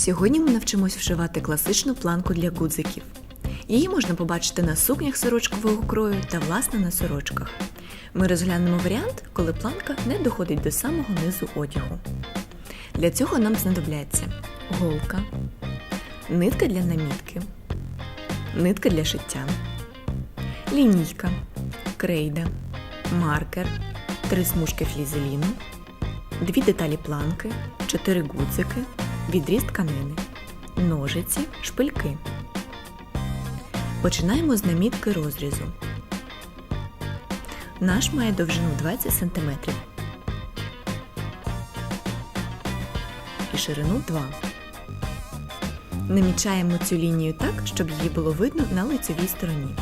Сьогодні ми навчимось вшивати класичну планку для гудзиків. Її можна побачити на сукнях сорочкового крою та власне на сорочках. Ми розглянемо варіант, коли планка не доходить до самого низу одягу. Для цього нам знадобляться голка, нитка для намітки, нитка для шиття, лінійка, крейда, маркер, три смужки флізеліну, дві деталі планки, чотири гудзики, відріз тканини, ножиці, шпильки. Починаємо з намітки розрізу. Наш має довжину 20 см і ширину 2 Намічаємо цю лінію так, щоб її було видно на лицевій стороні.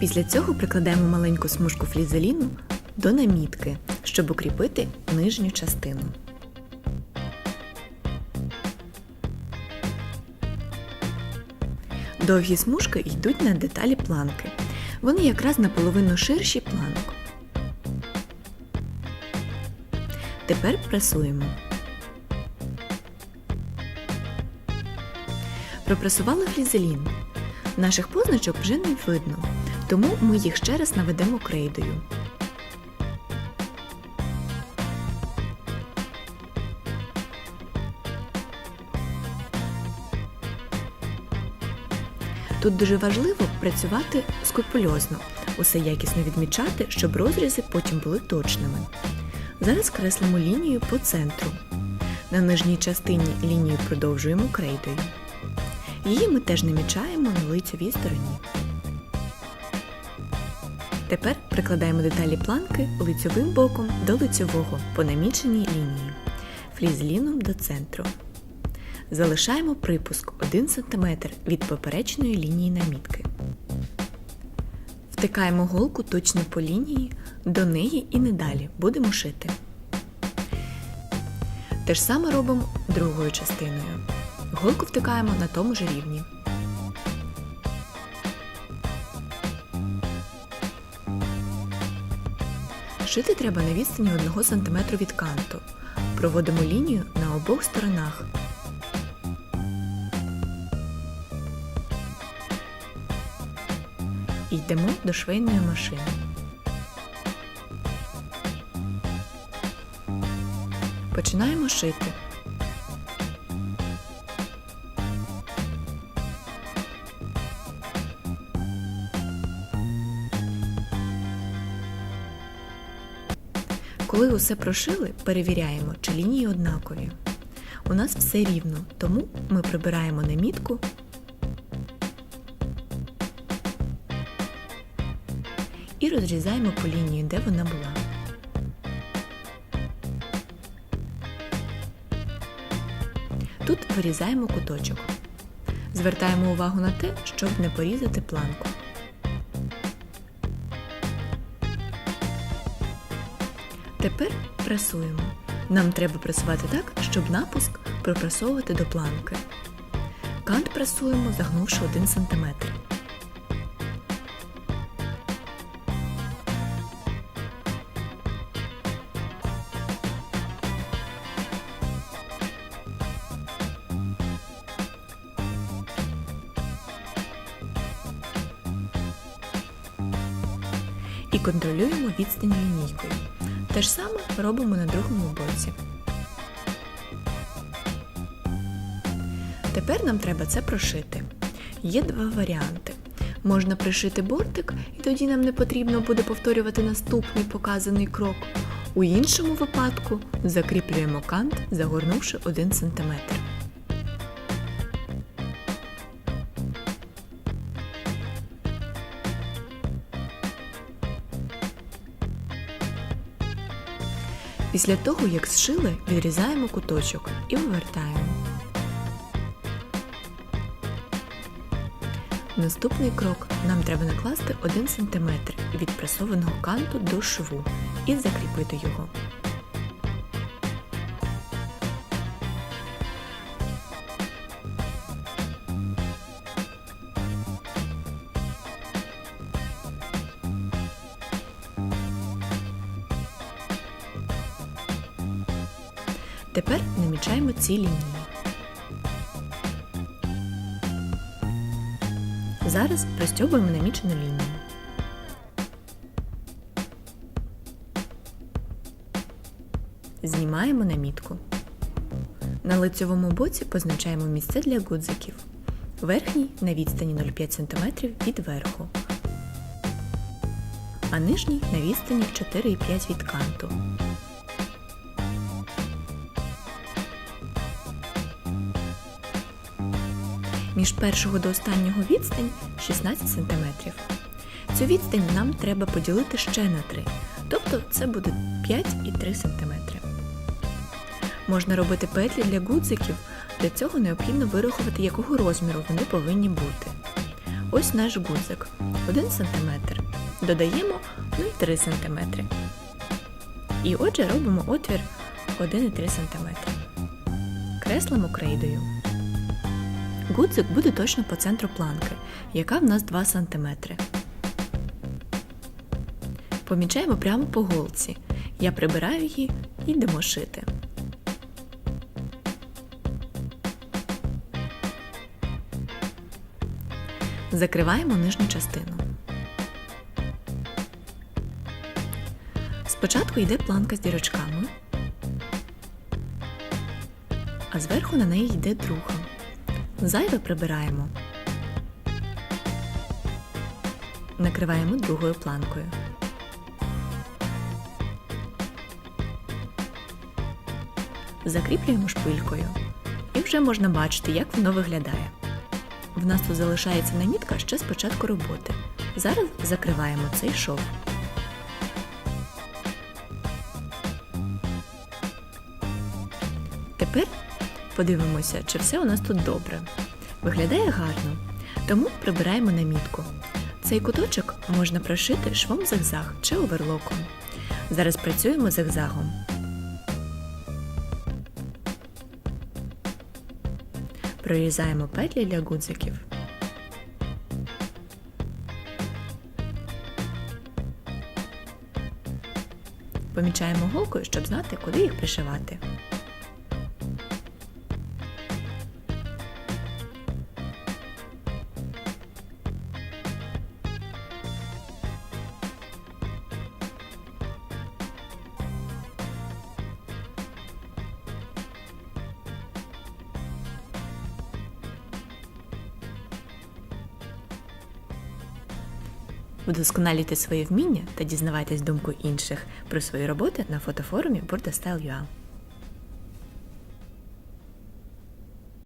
Після цього прикладаємо маленьку смужку флізеліну до намітки, щоб укріпити нижню частину. Довгі смужки йдуть на деталі планки. Вони якраз наполовину ширші планок. Тепер пресуємо. Пропресували флізелін. Наших позначок вже не видно, тому ми їх ще раз наведемо крейдою. Тут дуже важливо працювати скрупульозно, усе якісно відмічати, щоб розрізи потім були точними. Зараз креслимо лінію по центру. На нижній частині лінію продовжуємо крейдою. Її ми теж намічаємо на лицевій стороні. Тепер прикладаємо деталі планки лицьовим боком до лицьового по наміченій лінії, флізліном до центру. Залишаємо припуск 1 см від поперечної лінії намітки. Втикаємо голку точно по лінії, до неї і не далі будемо шити. Те ж саме робимо другою частиною. Голку втикаємо на тому ж рівні. Шити треба на відстані 1 см від канту. Проводимо лінію на обох сторонах. Йдемо до швейної машини. Починаємо шити. Коли усе прошили, перевіряємо, чи лінії однакові. У нас все рівно, тому ми прибираємо намітку і розрізаємо по лінії, де вона була. Тут вирізаємо куточок. Звертаємо увагу на те, щоб не порізати планку. Тепер пресуємо. Нам треба пресувати так, щоб напуск пропресовувати до планки. Кант пресуємо, загнувши 1 см. І контролюємо відстань лінійкою. Те ж саме робимо на другому боці. Тепер нам треба це прошити. Є два варіанти. Можна пришити бортик, і тоді нам не потрібно буде повторювати наступний показаний крок. У іншому випадку закріплюємо кант, загорнувши 1 см. Після того, як зшили, відрізаємо куточок і вивертаємо. Наступний крок нам треба накласти 1 см від пресованого канту до шву і закріпити його. Тепер намічаємо ці лінії. Зараз пристьобуємо намічену лінію. Знімаємо намітку. На лицьовому боці позначаємо місце для гудзиків. Верхній на відстані 0,5 см від верху, а нижній на відстані 4,5 від канту. Між першого до останнього відстань 16 см. Цю відстань нам треба поділити ще на 3, тобто це буде 5,3 см. Можна робити петлі для гудзиків, для цього необхідно вирахувати, якого розміру вони повинні бути. Ось наш гудзик 1 см. Додаємо 0,3 см. І отже робимо отвір 1,3 см. Креслимо крейдою. Гудзик буде точно по центру планки, яка в нас 2 см. Помічаємо прямо по голці. Я прибираю її і йдемо шити. Закриваємо нижню частину. Спочатку йде планка з дірочками, а зверху на неї йде друга. Зайве прибираємо. Накриваємо другою планкою. Закріплюємо шпилькою. І вже можна бачити, як воно виглядає. В нас тут залишається намітка ще з початку роботи. Зараз закриваємо цей шов. Тепер подивимося, чи все у нас тут добре. Виглядає гарно, тому прибираємо намітку. Цей куточок можна прошити швом зигзаг чи оверлоком. Зараз працюємо зигзагом. Прорізаємо петлі для гудзиків. Помічаємо голкою, щоб знати, куди їх пришивати. Вдосконалюйте свої вміння та дізнавайтесь думку інших про свої роботи на фотофорумі Style.ua.